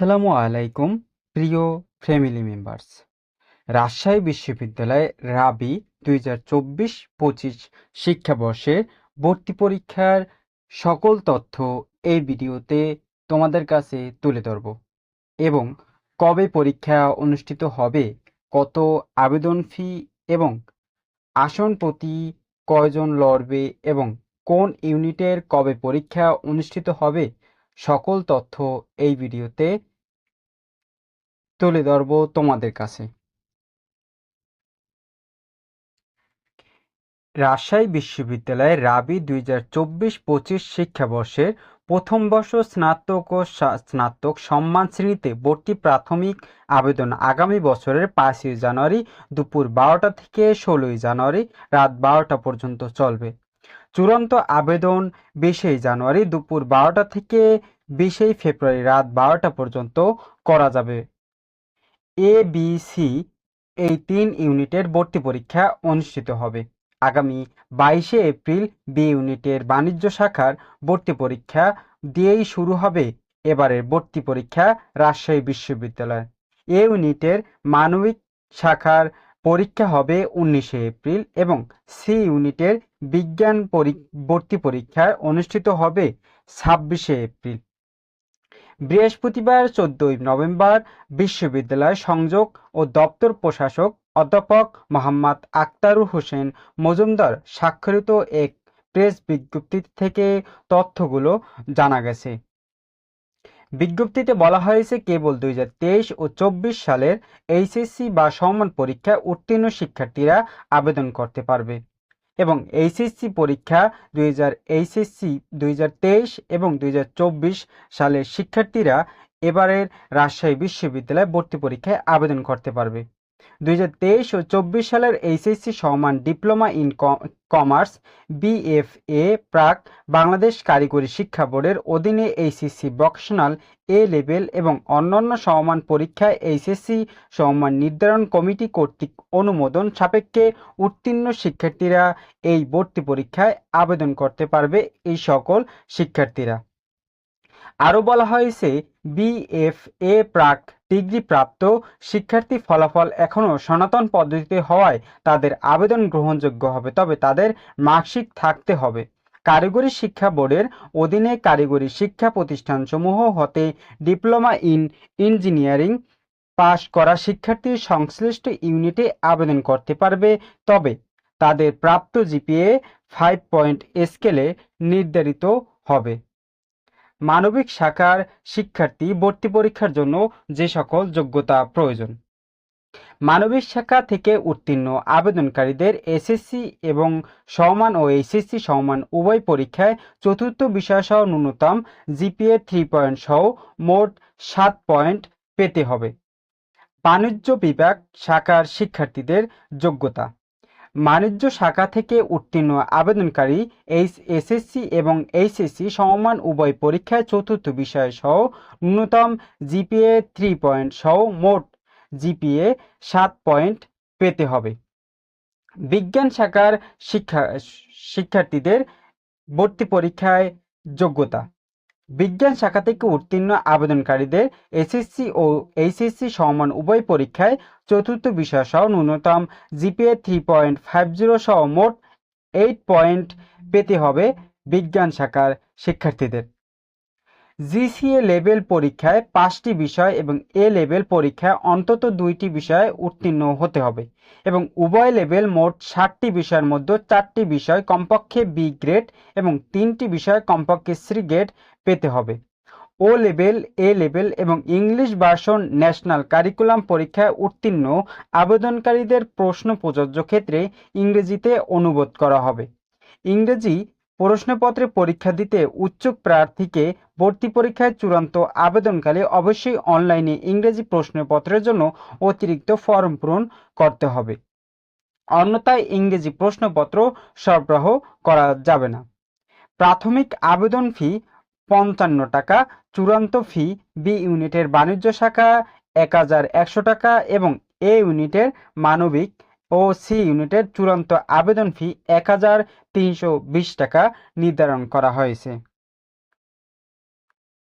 আসসালামু আলাইকুম, প্রিয় ফ্যামিলি মেম্বার্স। রাজশাহী বিশ্ববিদ্যালয়ে রাবি দুই হাজার চব্বিশ পঁচিশ শিক্ষাবর্ষের ভর্তি পরীক্ষার সকল তথ্য এই ভিডিওতে তোমাদের কাছে তুলে ধরব এবং কবে পরীক্ষা অনুষ্ঠিত হবে, কত আবেদন ফি এবং আসন প্রতি কয়জন লড়বে এবং কোন ইউনিটের কবে পরীক্ষা অনুষ্ঠিত হবে, সকল তথ্য এই ভিডিওতে তুলে ধরব তোমাদের কাছে। রাজশাহী বিশ্ববিদ্যালয়ে রাবি দুই হাজার চব্বিশ পঁচিশ শিক্ষাবর্ষের প্রথম বর্ষ স্নাতক ও স্নাতক সম্মান শ্রেণীতে ভর্তি প্রাথমিক আবেদন আগামী বছরের পাঁচই জানুয়ারি দুপুর বারোটা থেকে ষোলোই জানুয়ারি রাত বারোটা পর্যন্ত চলবে। চূড়ান্ত আবেদন বিশে জানুয়ারি দুপুর বারোটা থেকে বিশেই ফেব্রুয়ারি রাত বারোটা পর্যন্ত করা যাবে। এ বি সি এই তিন ইউনিটের ভর্তি পরীক্ষা অনুষ্ঠিত হবে। আগামী বাইশে এপ্রিল বি ইউনিটের বাণিজ্য শাখার ভর্তি পরীক্ষা দিয়েই শুরু হবে। এবারের ভর্তি পরীক্ষা রাজশাহী বিশ্ববিদ্যালয়। এ ইউনিটের মানবিক শাখার পরীক্ষা হবে উনিশে এপ্রিল এবং সি ইউনিটের বিজ্ঞান ভর্তি পরীক্ষা অনুষ্ঠিত হবে ছাব্বিশে এপ্রিল। বৃহস্পতিবার চোদ্দই নভেম্বর বিশ্ববিদ্যালয় সংযোগ ও দপ্তর প্রশাসক অধ্যাপক মোহাম্মদ আক্তারুর হোসেন মজুমদার স্বাক্ষরিত এক প্রেস বিজ্ঞপ্তি থেকে তথ্যগুলো জানা গেছে। বিজ্ঞপ্তিতে বলা হয়েছে, কেবল দুই হাজার তেইশ ও চব্বিশ সালের এইচএসসি বা সমান পরীক্ষায় উত্তীর্ণ শিক্ষার্থীরা আবেদন করতে পারবে। এবং এইচএসসি পরীক্ষা দুই হাজার এইচএসসি দুই হাজার তেইশ এবং দুই হাজার চব্বিশ সালের শিক্ষার্থীরা এবারের রাজশাহী বিশ্ববিদ্যালয়ে ভর্তি পরীক্ষায় আবেদন করতে পারবে। দুই হাজার তেইশ ও চব্বিশ সালের এইচএসসি সমান ডিপ্লোমা ইন কমার্স বিএফএ প্রাক, বাংলাদেশ কারিগরি শিক্ষা বোর্ডের অধীনে এইচএসসি ভকেশনাল এ লেভেল এবং অন্যান্য সমমান পরীক্ষায় এইচএসসি সমমান নির্ধারণ কমিটি কর্তৃক অনুমোদন সাপেক্ষে উত্তীর্ণ শিক্ষার্থীরা এই ভর্তি পরীক্ষায় আবেদন করতে পারবে এই সকল শিক্ষার্থীরা। আরও বলা হয়েছে বিএফএ প্রাক ডিগ্রি প্রাপ্ত শিক্ষার্থী ফলাফল এখনও সনাতন পদ্ধতিতে হওয়ায় তাদের আবেদন গ্রহণযোগ্য হবে, তবে তাদের মার্কশিট থাকতে হবে। কারিগরি শিক্ষা বোর্ডের অধীনে কারিগরি শিক্ষা প্রতিষ্ঠানসমূহ হতে ডিপ্লোমা ইন ইঞ্জিনিয়ারিং পাশ করা শিক্ষার্থী সংশ্লিষ্ট ইউনিটে আবেদন করতে পারবে, তবে তাদের প্রাপ্ত জিপিএ ফাইভ পয়েন্ট স্কেলে নির্ধারিত হবে। মানবিক শাখার শিক্ষার্থী ভর্তি পরীক্ষার জন্য যে সকল যোগ্যতা প্রয়োজন। মানবিক শাখা থেকে উত্তীর্ণ আবেদনকারীদের এসএসসি এবং সমান ও এইচএসসি সমান উভয় পরীক্ষায় চতুর্থ বিষয়সহ ন্যূনতম জিপিএ থ্রি পয়েন্ট সহ মোট সাত পয়েন্ট পেতে হবে। বাণিজ্য বিভাগ শাখার শিক্ষার্থীদের যোগ্যতা। বাণিজ্য শাখা থেকে উত্তীর্ণ আবেদনকারী এইচ এসএসসি এবং এইচএসসি সমমান উভয় পরীক্ষায় চতুর্থ বিষয় সহ ন্যূনতম জিপিএ থ্রি পয়েন্ট সহ মোট জিপিএ সাত পয়েন্ট পেতে হবে। বিজ্ঞান শাখার শিক্ষা শিক্ষার্থীদের ভর্তি পরীক্ষায় যোগ্যতা। বিজ্ঞান শাখা থেকে উত্তীর্ণ আবেদনকারীদের এসএসসি ও এইচএসসি সমান উভয় পরীক্ষায় চতুর্থ বিষয় সহ ন্যূনতম GPA three point five zero সহ মোট এইট পয়েন্ট পেতে হবে বিজ্ঞান শাখার শিক্ষার্থীদের। জিসিএ লেভেল পরীক্ষায় পাঁচটি বিষয় এবং এ লেভেল পরীক্ষায় অন্তত দুইটি বিষয়ে উত্তীর্ণ হতে হবে এবং উভয় লেভেল মোট ষাটটি বিষয়ের মধ্যে চারটি বিষয় কমপক্ষে বি গ্রেড এবং তিনটি বিষয় কমপক্ষে সি গ্রেড পেতে হবে। ও লেভেল, এ লেভেল এবং ইংলিশ ভার্সন ন্যাশনাল কারিকুলাম পরীক্ষায় উত্তীর্ণ আবেদনকারীদের প্রশ্ন প্রযোজ্য ক্ষেত্রে ইংরেজিতে অনুবাদ করা হবে। ইংরেজি প্রশ্নপত্রে পরীক্ষা দিতে উচ্চুক প্রার্থীকে ভর্তি পরীক্ষায় চূড়ান্ত আবেদনকালে অবশ্যই অনলাইনে ইংরেজি প্রশ্নপত্রের জন্য অতিরিক্ত ফর্ম পূরণ করতে হবে। অন্যথায় ইংরেজি প্রশ্নপত্র সরবরাহ করা যাবে না। প্রাথমিক আবেদন ফি পঞ্চান্ন টাকা, চূড়ান্ত ফি বি ইউনিটের বাণিজ্য শাখা এক হাজার একশো টাকা এবং এ ইউনিটের মানবিক ও সি ইউনিটের চূড়ান্ত আবেদন ফি এক হাজার তিনশো বিশ টাকা নির্ধারণ করা হয়েছে।